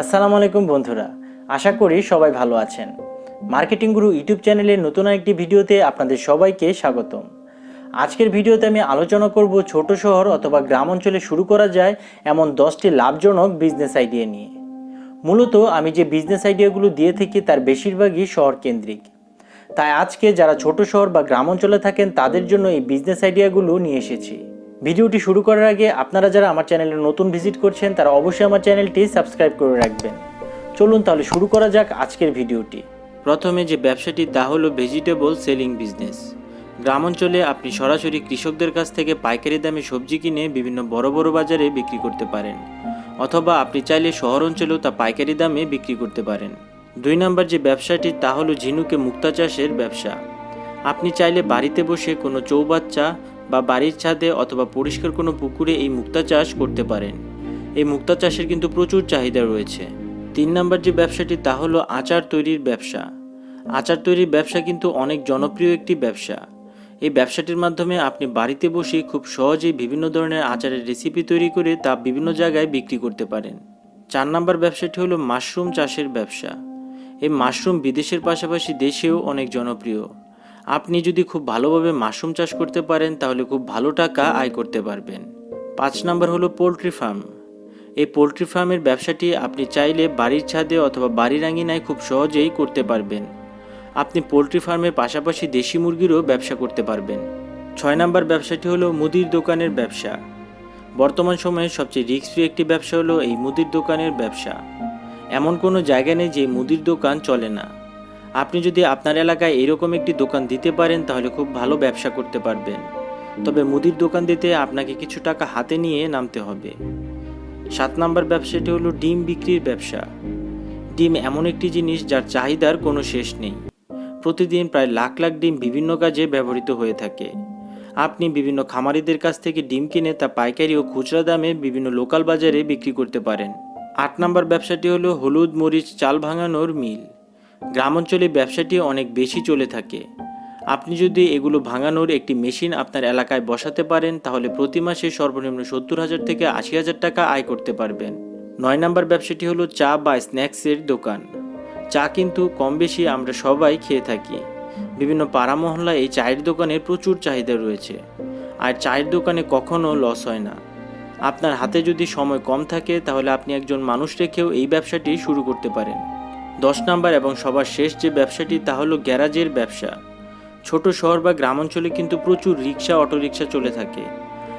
আসসালামু আলাইকুম বন্ধুরা, আশা করি সবাই ভালো আছেন। মার্কেটিং গুরু ইউটিউব চ্যানেলের নতুন একটি ভিডিওতে আপনাদের সবাইকে স্বাগতম। আজকের ভিডিওতে আমি আলোচনা করব ছোট শহর অথবা গ্রাম অঞ্চলে শুরু করা যায় এমন দশটি লাভজনক বিজনেস আইডিয়া নিয়ে। মূলত আমি যে বিজনেস আইডিয়াগুলো দিয়ে থাকি তার বেশিরভাগই শহর কেন্দ্রিক। তাই আজকে যারা ছোট শহর বা গ্রাম অঞ্চলে থাকেন তাদের জন্য এই বিজনেস আইডিয়াগুলো নিয়ে এসেছি। ভিডিওটি শুরু করার আগে আপনারা যারা আমার চ্যানেলে নতুন ভিজিট করছেন, তারা অবশ্যই আমার চ্যানেলটি সাবস্ক্রাইব করে রাখবেন। চলুন তাহলে শুরু করা যাক আজকের ভিডিওটি। প্রথমে যে ব্যবসাটি, তা হলো ভেজিটেবল সেলিং বিজনেস গ্রাম অঞ্চলে আপনি সরাসরি কৃষকদের কাছ থেকে পাইকারি দামে সবজি কিনে বিভিন্ন বড় বড় বাজারে বিক্রি করতে পারেন, অথবা আপনি চাইলে শহর অঞ্চলেও তা পাইকারি দামে বিক্রি করতে পারেন। দুই নম্বর যে ব্যবসাটি, তা হলো ঝিনুকে মুক্তা চাষের ব্যবসা। আপনি চাইলে বাড়িতে বসে কোনো চৌবাচ্চা বা বাড়ির ছাদে অথবা পরিষ্কার কোনো পুকুরে এই মুক্তা চাষ করতে পারেন। এই মুক্তা চাষের কিন্তু প্রচুর চাহিদা রয়েছে। তিন নম্বর যে ব্যবসাটি তা হলো আচার তৈরির ব্যবসা। আচার তৈরির ব্যবসা কিন্তু অনেক জনপ্রিয় একটি ব্যবসা। এই ব্যবসাটির মাধ্যমে আপনি বাড়িতে বসে খুব সহজেই বিভিন্ন ধরনের আচারের রেসিপি তৈরি করে তা বিভিন্ন জায়গায় বিক্রি করতে পারেন। চার নম্বর ব্যবসাটি হলো মাশরুম চাষের ব্যবসা। এই মাশরুম বিদেশের পাশাপাশি দেশেও অনেক জনপ্রিয়। আপনি যদি খুব ভালোভাবে মাশরুম চাষ করতে পারেন, তাহলে খুব ভালো টাকা আয় করতে পারবেন। পাঁচ নম্বর হলো পোলট্রি ফার্ম। এই পোলট্রি ফার্মের ব্যবসাটি আপনি চাইলে বাড়ির ছাদে অথবা বাড়ির আঙিনায় খুব সহজেই করতে পারবেন। আপনি পোলট্রি ফার্মের পাশাপাশি দেশি মুরগিরও ব্যবসা করতে পারবেন। ছয় নম্বর ব্যবসাটি হলো মুদির দোকানের ব্যবসা। বর্তমান সময়ে সবচেয়ে রিস্ক একটি ব্যবসা হলো এই মুদির দোকানের ব্যবসা। এমন কোনো জায়গা নেই যে মুদির দোকান চলে না। আপনি যদি আপনার এলাকায় এরকম একটি দোকান দিতে পারেন, তাহলে খুব ভালো ব্যবসা করতে পারবেন। তবে মুদির দোকান দিতে আপনাকে কিছু টাকা হাতে নিয়ে নামতে হবে। সাত নম্বর ব্যবসাটি হলো ডিম বিক্রির ব্যবসা। ডিম এমন একটি জিনিস যার চাহিদার কোনো শেষ নেই। প্রতিদিন প্রায় লাখ লাখ ডিম বিভিন্ন কাজে ব্যবহৃত হয়ে থাকে। আপনি বিভিন্ন খামারিদের কাছ থেকে ডিম কিনে তা পাইকারি ও খুচরা দামে বিভিন্ন লোকাল বাজারে বিক্রি করতে পারেন। আট নম্বর ব্যবসাটি হলো হলুদ মরিচ চাল ভাঙানোর মিল। গ্রাম অঞ্চলে ব্যবসাটি অনেক বেশি চলে থাকে। আপনি যদি এগুলো ভাঙানোর একটি মেশিন আপনার এলাকায় বসাতে পারেন, তাহলে প্রতি মাসে সর্বনিম্ন সত্তর হাজার থেকে আশি হাজার টাকা আয় করতে পারবেন। নয় নম্বর ব্যবসাটি হলো চা বা স্ন্যাক্সের দোকান। চা কিন্তু কম বেশি আমরা সবাই খেয়ে থাকি। বিভিন্ন পাড়া মহল্লায় এই চায়ের দোকানের প্রচুর চাহিদা রয়েছে। আর চায়ের দোকানে কখনো লস হয় না। আপনার হাতে যদি সময় কম থাকে, তাহলে আপনি একজন মানুষ রেখেও এই ব্যবসাটি শুরু করতে পারেন। দশ নাম্বার এবং সবার শেষ যে ব্যবসাটি তা হলো গ্যারাজের ব্যবসা। ছোট শহর বা গ্রাম অঞ্চলে কিন্তু প্রচুর রিক্সা অটোরিকশা চলে থাকে।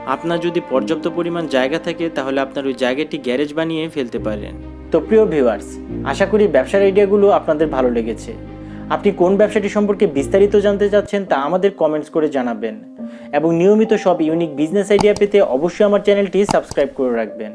আপনার যদি পর্যাপ্ত পরিমাণ জায়গা থাকে, তাহলে আপনার ওই জায়গাটি গ্যারেজ বানিয়ে ফেলতে পারেন। তো প্রিয় ভিউয়ার্স, আশা করি ব্যবসার আইডিয়াগুলো আপনাদের ভালো লেগেছে। আপনি কোন ব্যবসাটি সম্পর্কে বিস্তারিত জানতে চাচ্ছেন তা আমাদের কমেন্টস করে জানাবেন। এবং নিয়মিত সব ইউনিক বিজনেস আইডিয়া পেতে অবশ্যই আমার চ্যানেলটি সাবস্ক্রাইব করে রাখবেন।